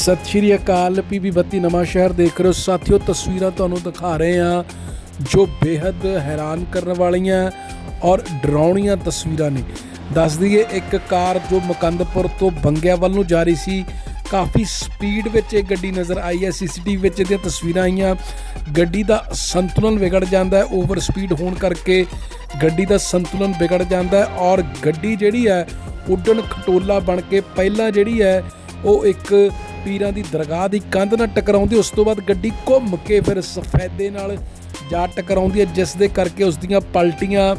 ਸਤਿ ਸ਼੍ਰੀ ਅਕਾਲ ਪੀਬੀ ਬੱਤੀ ਨਵਾਂ ਸ਼ਹਿਰ ਦੇਖ ਰਹੇ ਹੋ। ਸਾਥੀਓ, ਤਸਵੀਰਾਂ ਤੁਹਾਨੂੰ ਦਿਖਾ ਰਹੇ ਹਾਂ, ਜੋ ਬੇहद ਹੈਰਾਨ ਕਰਨ ਵਾਲੀਆਂ ਔਰ ਡਰਾਉਣੀਆਂ ਤਸਵੀਰਾਂ ਨੇ। ਦੱਸ ਦਈਏ, ਇੱਕ ਕਾਰ ਜੋ ਮਕੰਦਪੁਰ ਤੋਂ ਬੰਗਿਆ ਵੱਲ ਨੂੰ ਜਾ ਰਹੀ ਸੀ, ਕਾਫੀ ਸਪੀਡ ਵਿੱਚ ਇਹ ਗੱਡੀ ਨਜ਼ਰ ਆਈ ਹੈ। ਸੀਸੀਟੀਵੀ ਵਿੱਚ ਇਹਦੀਆਂ ਤਸਵੀਰਾਂ ਆਈਆਂ। ਗੱਡੀ ਦਾ ਸੰਤੁਲਨ ਵਿਗੜ ਜਾਂਦਾ ਹੈ, ਓਵਰ ਸਪੀਡ ਹੋਣ ਕਰਕੇ ਗੱਡੀ ਦਾ ਸੰਤੁਲਨ ਵਿਗੜ ਜਾਂਦਾ ਹੈ ਔਰ ਗੱਡੀ ਜਿਹੜੀ ਹੈ ਉੱਡਣ ਖਟੋਲਾ ਬਣ ਕੇ ਪਹਿਲਾਂ ਜਿਹੜੀ ਹੈ, ਉਹ ਇੱਕ ਪੀਰਾਂ ਦੀ ਦਰਗਾਹ ਦੀ ਕੰਧ ਨਾਲ ਟਕਰਾਉਂਦੀ, ਉਸ ਤੋਂ ਬਾਅਦ ਗੱਡੀ ਘੁੰਮ ਕੇ ਫਿਰ ਸਫੈਦੇ ਨਾਲ ਜਾ ਟਕਰਾਉਂਦੀ ਹੈ, ਜਿਸ ਦੇ ਕਰਕੇ ਉਸ ਦੀਆਂ ਪਲਟੀਆਂ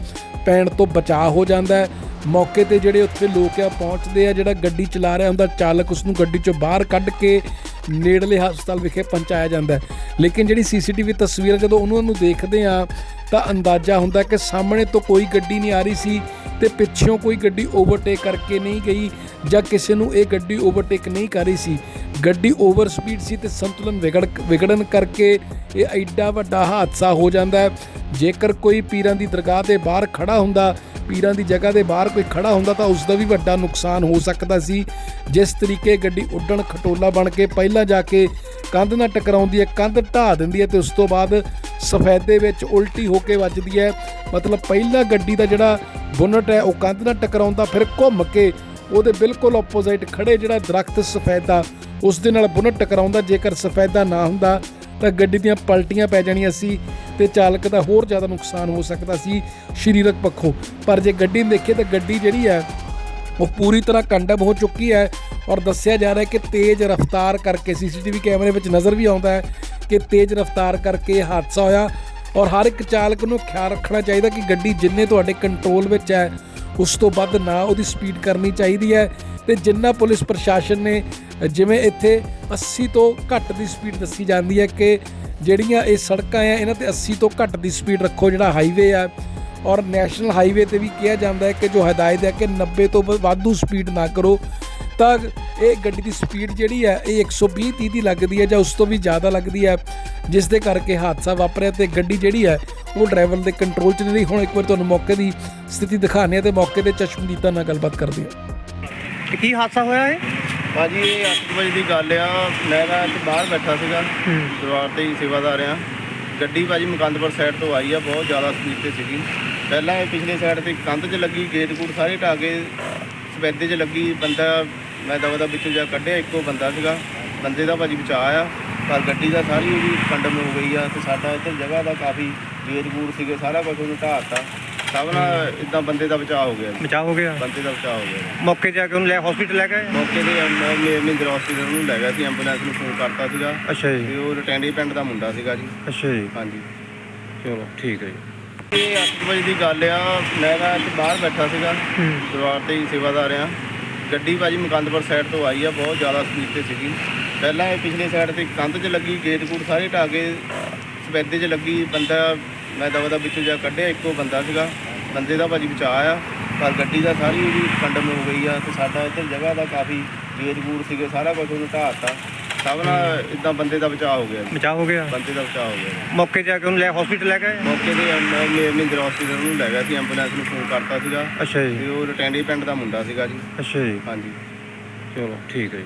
ਪੈਣ ਤੋਂ ਬਚਾਅ ਹੋ ਜਾਂਦਾ ਹੈ। ਮੌਕੇ ਤੇ ਜਿਹੜੇ ਉੱਥੇ ਲੋਕ ਆ, ਪਹੁੰਚਦੇ ਆ, ਜਿਹੜਾ ਗੱਡੀ ਚਲਾ ਰਿਹਾ ਹੁੰਦਾ, ਚਾਲਕ ਉਸ ਨੂੰ ਗੱਡੀ ਚੋਂ ਬਾਹਰ ਕੱਢ ਕੇ ਨੇੜਲੇ ਹਸਪਤਾਲ ਵਿਖੇ ਪਹੁੰਚਾਇਆ ਜਾਂਦਾ ਹੈ। ਲੇਕਿਨ ਜਿਹੜੀ ਸੀਸੀਟੀਵੀ ਤਸਵੀਰ ਜਦੋਂ ਉਹਨਾਂ ਨੂੰ ਦੇਖਦੇ ਆ ਤਾਂ ਅੰਦਾਜ਼ਾ ਹੁੰਦਾ ਕਿ ਸਾਹਮਣੇ ਤੋਂ ਕੋਈ ਗੱਡੀ ਨਹੀਂ ਆ ਰਹੀ ਸੀ ਤੇ ਪਿੱਛੋਂ ਕੋਈ ਗੱਡੀ ਓਵਰਟੇਕ ਕਰਕੇ ਨਹੀਂ ਗਈ ਜਾਂ ਕਿਸੇ ਨੂੰ ਇਹ ਗੱਡੀ ਓਵਰਟੇਕ ਨਹੀਂ ਕਰ ਰਹੀ ਸੀ। ਗੱਡੀ ਓਵਰ ਸਪੀਡ ਸੀ ਤੇ ਸੰਤੁਲਨ ਵਿਗੜ ਵਿਗੜਨ ਕਰਕੇ ਇਹ ਐਡਾ ਵੱਡਾ ਹਾਦਸਾ ਹੋ ਜਾਂਦਾ ਹੈ। ਜੇਕਰ ਕੋਈ ਪੀਰਾਂ ਦੀ ਦਰਗਾਹ ਦੇ ਬਾਹਰ ਖੜਾ ਹੁੰਦਾ ਪੀਰਾਂ ਦੀ ਜਗ੍ਹਾ ਦੇ ਬਾਹਰ ਕੋਈ ਖੜਾ ਹੁੰਦਾ ਤਾਂ ਉਸ ਦਾ ਵੀ ਵੱਡਾ ਨੁਕਸਾਨ ਹੋ ਸਕਦਾ ਸੀ। ਜਿਸ ਤਰੀਕੇ ਗੱਡੀ ਉੱਡਣ ਖਟੋਲਾ ਬਣ ਕੇ ਪਹਿਲਾਂ ਜਾ ਕੇ ਕੰਧ ਨਾਲ ਟਕਰਾਉਂਦੀ ਹੈ, ਕੰਧ ਢਾਹ ਦਿੰਦੀ ਹੈ ਤੇ ਉਸ ਤੋਂ ਬਾਅਦ ਸਫੈਦੇ ਵਿੱਚ ਉਲਟੀ ਹੋ ਕੇ ਵੱਜਦੀ ਹੈ। ਮਤਲਬ ਪਹਿਲਾਂ ਗੱਡੀ ਦਾ ਜਿਹੜਾ ਬੁਨਟ ਹੈ, ਉਹ ਕੰਧ ਨਾਲ ਟਕਰਾਉਂਦਾ, ਫਿਰ ਘੁੰਮ ਕੇ ਉਹਦੇ ਬਿਲਕੁਲ ਆਪੋਜ਼ਿਟ ਖੜੇ ਜਿਹੜਾ ਦਰਖਤ ਸਫੈਦਾ ਉਸ ਦੇ ਨਾਲ ਬੁਨਟ ਟਕਰਾਉਂਦਾ, ਜੇਕਰ ਸਫੈਦਾ ਨਾ ਹੁੰਦਾ ਤਾਂ ਗੱਡੀ ਦੀਆਂ ਪਲਟੀਆਂ ਪੈ ਜਾਣੀਆਂ ਸੀ ਤੇ ਚਾਲਕ ਦਾ ਹੋਰ ਜ਼ਿਆਦਾ ਨੁਕਸਾਨ ਹੋ ਸਕਦਾ ਸੀ ਸਰੀਰਕ ਪੱਖੋਂ। ਪਰ ਜੇ ਗੱਡੀ ਨੂੰ ਦੇਖੀਏ ਤਾਂ ਗੱਡੀ ਜਿਹੜੀ ਹੈ, ਉਹ ਪੂਰੀ ਤਰ੍ਹਾਂ ਕੰਡਮ ਹੋ ਚੁੱਕੀ ਹੈ ਔਰ ਦੱਸਿਆ ਜਾ ਰਿਹਾ ਹੈ ਕਿ ਤੇਜ਼ ਰਫ਼ਤਾਰ ਕਰਕੇ ਸੀਸੀਟੀਵੀ ਕੈਮਰੇ ਵਿੱਚ ਨਜ਼ਰ ਵੀ ਆਉਂਦਾ ਹੈ ਕਿ ਤੇਜ਼ ਰਫ਼ਤਾਰ ਕਰਕੇ ਹਾਦਸਾ ਹੋਇਆ ਔਰ ਹਰ ਇੱਕ ਚਾਲਕ ਨੂੰ ਖਿਆਲ ਰੱਖਣਾ ਚਾਹੀਦਾ ਕਿ ਗੱਡੀ ਜਿੰਨੇ ਤੁਹਾਡੇ ਕੰਟਰੋਲ ਵਿੱਚ ਹੈ, ਉਸ ਤੋਂ ਵੱਧ ਨਾ ਉਹਦੀ ਸਪੀਡ ਕਰਨੀ ਚਾਹੀਦੀ ਹੈ। ਤੇ ਜਿੰਨਾ ਪੁਲਿਸ ਪ੍ਰਸ਼ਾਸਨ ਨੇ ਜਿਵੇਂ ਇੱਥੇ 80 ਤੋਂ ਘੱਟ ਦੀ ਸਪੀਡ ਦੱਸੀ ਜਾਂਦੀ ਹੈ ਕਿ ਜਿਹੜੀਆਂ ਇਹ ਸੜਕਾਂ ਆ, ਇਹਨਾਂ ਤੇ 80 ਤੋਂ ਘੱਟ ਦੀ ਸਪੀਡ ਰੱਖੋ ਜਿਹੜਾ ਹਾਈਵੇ ਆ। ਔਰ ਨੈਸ਼ਨਲ ਹਾਈਵੇ ਤੇ ਵੀ ਕਿਹਾ ਜਾਂਦਾ ਹੈ ਕਿ ਜੋ ਹਦਾਇਤ ਹੈ ਕਿ 90 ਤੋਂ ਵ- ਵਾਧੂ ਸਪੀਡ ਨਾ ਕਰੋ। ਤਾਂ ਇਹ ਗੱਡੀ ਦੀ ਸਪੀਡ ਜਿਹੜੀ ਹੈ, ਇਹ 120 30 ਦੀ ਲੱਗਦੀ ਹੈ ਜਾਂ ਉਸ ਤੋਂ ਵੀ ਜ਼ਿਆਦਾ ਲੱਗਦੀ ਹੈ, ਜਿਸ ਦੇ ਕਰਕੇ ਹਾਦਸਾ ਵਾਪਰਿਆ ਤੇ ਗੱਡੀ ਜਿਹੜੀ ਹੈ, ਉਹ ਡਰਾਈਵਰ ਦੇ ਕੰਟਰੋਲ 'ਚ ਨਹੀਂ ਰਹੀ। ਹੁਣ ਇੱਕ ਵਾਰ ਤੁਹਾਨੂੰ ਮੌਕੇ ਦੀ ਸਥਿਤੀ ਦਿਖਾਉਂਦੇ ਹਾਂ ਤੇ ਮੌਕੇ ਤੇ ਚਸ਼ਮਦੀਦਾਂ ਨਾਲ ਗੱਲਬਾਤ ਕਰਦੇ ਹਾਂ। ਇਹ ਕੀ ਹਾਦਸਾ ਹੋਇਆ ਇਹ? ਭਾਜੀ ਇਹ 8 ਵਜੇ ਦੀ ਗੱਲ ਆ। ਮੈਂ ਤਾਂ ਇੱਥੇ ਬਾਹਰ ਬੈਠਾ ਸੀਗਾ ਦਰਬਾਰ ਤੇ ਹੀ ਸੇਵਾਦਾਰ ਆ। ਗੱਡੀ ਭਾਜੀ ਮੁਕੰਦਪੁਰ ਸਾਈਡ ਤੋਂ ਆਈ ਆ ਬਹੁਤ ਜ਼ਿਆਦਾ ਸਪੀਡ ਤੇ ਸੀਗੀ। ਪਹਿਲਾਂ ਇਹ ਪਿਛਲੇ ਸਾਈਡ ਤੇ ਕੰਧ 'ਚ ਲੱਗੀ ਗੇਟ ਗੂਟ ਸਾਰੇ ਢਾਹ ਕੇ ਸਫੈਦੇ 'ਚ ਲੱਗੀ। ਬੰਦਾ ਮੈਂ ਦਵਾ ਦਾ ਵਿੱਚੋਂ ਜਾ ਕੱਢਿਆ ਇੱਕੋ ਬੰਦਾ ਸੀਗਾ। ਬੰਦੇ ਦਾ ਭਾਜੀ ਬਚਾਅ ਆ। ਪਰ ਗੱਡੀ ਦਾ ਸਾਰੀ ਉਹਦੀ ਕੰਡਮ ਹੋ ਗਈ ਆ ਤੇ ਸਾਡਾ ਇੱਧਰ ਜਗ੍ਹਾ ਦਾ ਕਾਫੀ ਗੇਟ ਗੂਟ ਸੀਗੇ ਸਾਰਾ ਕੁਝ ਉਹਨੂੰ ਢਾਹਤਾ ਸਭ ਨਾਲ ਇਦਾਂ ਬੰਦੇ ਦਾ ਬਚਾਅ ਹੋ ਗਿਆ ਜੀ। ਬਚਾਅ ਹੋ ਗਿਆ। ਬੰਦੇ ਦਾ ਬਚਾਅ ਹੋ ਗਿਆ ਜੀ। ਮੌਕੇ ਜਾ ਕੇ ਉਹਨੂੰ ਲੈ ਹਸਪੀਟਲ ਲੈ ਗਏ ਮੌਕੇ ਤੇ ਮਹਿੰਦਰ ਹਸਪੀਟਲ ਨੂੰ ਲੈ ਗਿਆ ਸੀ ਐਂਬੂਲੈਂਸ ਨੂੰ ਫੋਨ ਕਰਤਾ ਸੀਗਾ। ਅੱਛਾ ਤੇ ਉਹ ਰਟੈਂਡੀ ਪਿੰਡ ਦਾ ਮੁੰਡਾ ਸੀਗਾ ਜੀ। ਅੱਛਾ ਜੀ। ਹਾਂਜੀ। ਚਲੋ ਠੀਕ ਹੈ ਜੀ। ਇਹ 8 ਵਜੇ ਦੀ ਗੱਲ ਆ। ਮੈਂ ਤਾਂ ਇੱਥੇ ਬਾਹਰ ਬੈਠਾ ਸੀਗਾ ਦਰਬਾਰ ਤੇ ਹੀ ਸੇਵਾਦਾਰ ਆ। ਗੱਡੀ ਭਾਜੀ ਮੁਕੰਦਪੁਰ ਸਾਈਡ ਤੋਂ ਆਈ ਆ ਬਹੁਤ ਜ਼ਿਆਦਾ ਸਪੀਡ ਤੇ ਸੀਗੀ। ਪਹਿਲਾਂ ਇਹ ਪਿਛਲੇ ਸਾਈਡ ਤੇ ਕੰਧ 'ਚ ਲੱਗੀ ਗੇਟ ਗੂਟ ਸਾਰੇ ਢਾਹ ਕੇ ਸਫੈਦੇ 'ਚ ਲੱਗੀ ਬੰਦਾ ਮੈਂ ਦਵਾ ਦਾ ਵਿੱਚੋਂ ਜਾ ਕੱਢਿਆ ਇੱਕੋ ਬੰਦਾ ਸੀਗਾ। ਬੰਦੇ ਦਾ ਭਾਜੀ ਬਚਾਅ ਆ ਪਰ ਗੱਡੀ ਦਾ ਸਾਰੀ ਉਹਦੀ ਕੰਡਮ ਹੋ ਗਈ ਆ ਤੇ ਸਾਡਾ ਇੱਧਰ ਜਗ੍ਹਾ ਦਾ ਕਾਫੀ ਗੂਟ ਸੀਗੇ ਸਾਰਾ ਕੁਝ ਉਹਨੂੰ ਢਾਹਤਾ ਸਭ ਨਾਲ ਇਦਾਂ ਬੰਦੇ ਦਾ ਬਚਾਅ ਹੋ ਗਿਆ। ਜੀ। ਬਚਾਅ ਹੋ ਗਿਆ? ਬੰਦੇ ਦਾ ਬਚਾਅ ਹੋ ਗਿਆ। ਜੀ। ਮੌਕੇ ਜਾ ਕੇ ਉਹਨੂੰ ਲੈ ਹਸਪੀਟਲ ਲੈ ਗਏ ਮੌਕੇ ਤੇ ਮਹਿੰਦਰ ਹਸਪੀਟਲ ਨੂੰ ਲੈ ਗਿਆ ਸੀ ਐਂਬੂਲੈਂਸ ਨੂੰ ਫੋਨ ਕਰਤਾ ਸੀਗਾ। ਅੱਛਾ ਤੇ ਜੀ ਉਹ ਰਟੈਂਡੀ ਪਿੰਡ ਦਾ ਮੁੰਡਾ ਸੀਗਾ ਜੀ। ਅੱਛਾ ਜੀ। ਹਾਂਜੀ। ਚਲੋ ਠੀਕ ਹੈ ਜੀ।